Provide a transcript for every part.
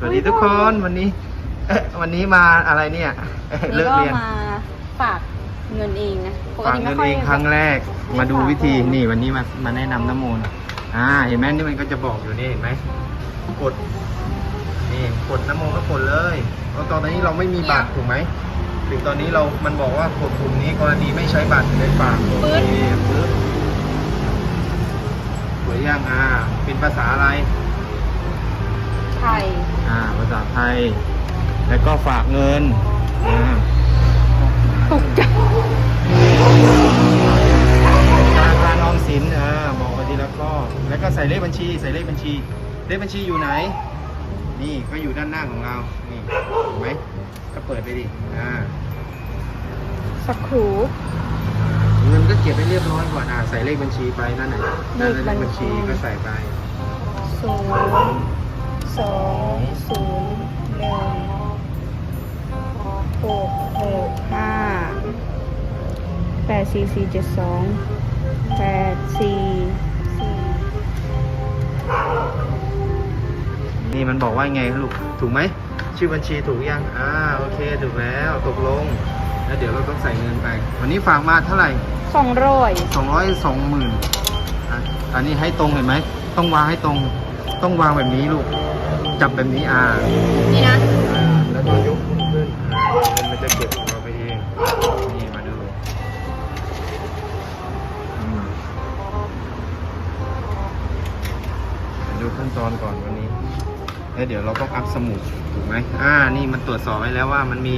สวัสดีทุกคนวันนี้เอ๊ะวันนี้มาอะไรเนี่ยเอ๊ะเลินี่กก็เรียนมาฝากเงินเองนะปฝากติเงิไม่นค่อยเองครั้งแรกไม่มาดูฝากวิธีเลยนี่วันนี้มามาแนะนำน้ำมนต์อ่า เห็นไหมนี่มันก็จะบอกอยู่นี่เห็นไหมกดนี่กดน้ำมนต์ก็กดเลยเพราะตอนนี้เราไม่มีบัตรถูกไหมถึงตอนนี้เรา มันบอกว่ากดปุ่มนี้กรณีไม่ใช้บัตรในฝากโอเคปึ๊บสวยยังอ่าเป็นภาษาอะไร ไทย อ่า ภาษาไทย แล้วก็ฝากเงินอ่าตกใจธนาคารออมสินอ่าบอกไปทีละข้อแล้วก็ใส่เลขบัญชี ใส่เลขบัญชี เลขบัญชีอยู่ไหน นี่ก็อยู่ด้านหน้าของเรา นี่เห็นไหมก็เปิดไปดิ อ่า สักครู่ เงินก็เก็บไปเรียบร้อยก่อนอ่าใส่เลขบัญชีไปนั่นน่ะนั่นน่ะเลขบัญชีก็ใส่ไป ศูนย์ สองศูนย์หนึ่งหกหกห้าแปดสี่สี่เจ็ดสองแปดสี่สี่นี่มันบอกว่าไงครับลูก ถูกไหม ชื่อบัญชีถูกยัง อ่า โอเค ถูกแล้ว ตกลง แล้วเดี๋ยวเราต้องใส่เงินไป วันนี้ฝากมาเท่าไหร่สองร้อยสองร้อยสองหมื่นอันนี้ให้ตรงเห็นไหม ต้องวางให้ตรง ต้องวางแบบนี้ลูก จับแบบนี้อ่านี่นะ อ่าแล้วก็ยกขึ้นอ่าเงินมันจะเก็บของเราไปเองนี่มาดูอืมมาดูขั้นตอนก่อนวันนี้แล้วเดี๋ยวเราต้องอัพสมุดถูกไหมอ่านี่มันตรวจสอบไว้แล้วว่ามันมี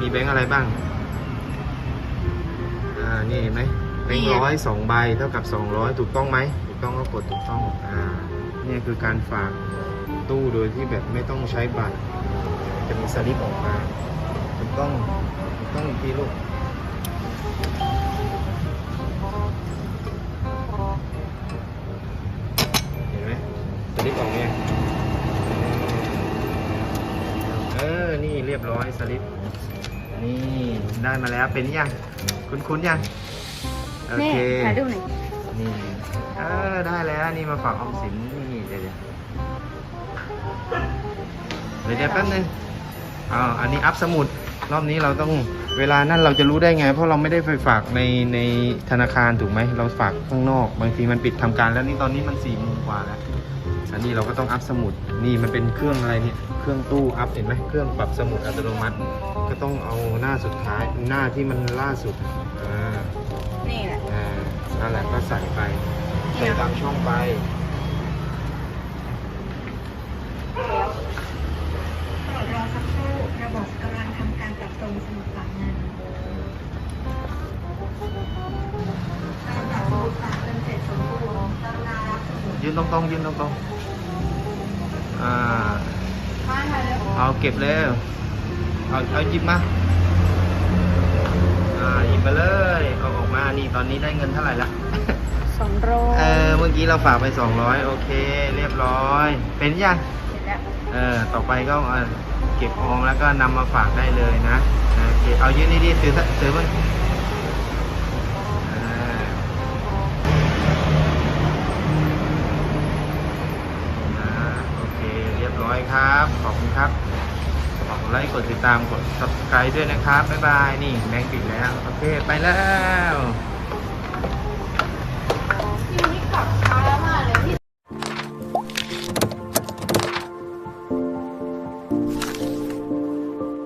มีแบงค์อะไรบ้าง อ่านี่เห็นไหมแบงค์ร้อยสองใบเท่ากับสองร้อยถูกต้องไหมถูกต้องก็กดถูกต้องอ่าเนี่ยคือการฝาก ตู้โดยที่แบบไม่ต้องใช้บัตร จะมีสลิปออกมาถูกต้องถูกต้องอีกทีลูกเห็นไหมสลิปออกเนี่ยเออ นี่เรียบร้อยสลิป นี่ได้มาแล้วเป็นยัง คุ้นๆยัง โอนี่เคถ่ายรูปหน่อยนี่เออได้แล้วนี่มาฝากออมสินนี่เดี๋ยว เดี๋ยวเดี๋ยวเดี๋ยวแป๊บนึงอ่าอันนี้อัพสมุด รอบนี้เราต้องเวลานั่นเราจะรู้ได้ไง เพราะเราไม่ได้ไปฝากในในธนาคารถูกไหม เราฝากข้างนอก บางทีมันปิดทำการแล้วนี่ตอนนี้มันสี่โมงกว่าแล้วอันนี้เราก็ต้องอัพสมุด นี่มันเป็นเครื่องอะไรเนี่ย เครื่องตู้อัพเห็นไหมเครื่องปรับสมุดอัตโนมัติ ก็ต้องเอาหน้าสุดท้ายหน้าที่มันล่าสุด อ่า นี่แหละ อ่านั่นแหละก็ใส่ไป ใส่ตามช่องไปโป รดรอสักครู่ระบบกำลังทำการปรับปรุงสมุดฝากเงินการปรับสมุดฝากเงินเสร็จสมบูรณ์กรุณารับสมุดยืนตรงๆยืนตรงๆอ่ามาค่ะเร็วเอาเก็บเลยเอาเอาหยิบมาอ่าหยิบมาเลยเอาออกมานี่ตอนนี้ได้เงินเท่าไหร่ละสองร้อยเออเมื่อกี้เราฝากไป200โอเค เรียบร้อย เป็นยังเสร็จ แล้วเออต่อไปก็เอาเก็บออมแล้วก็นำมาฝากได้เลยนะโอเคเอายืนนี่ดิถือถือมันอ่าอ่าโอเคเรียบร้อยครับ ขอบคุณครับฝากกดไลค์กดติดตามกด subscribe ด้วยนะครับ บ๊ายบาย นี่แบงค์ปิดแล้ว โอเค ไปแล้ว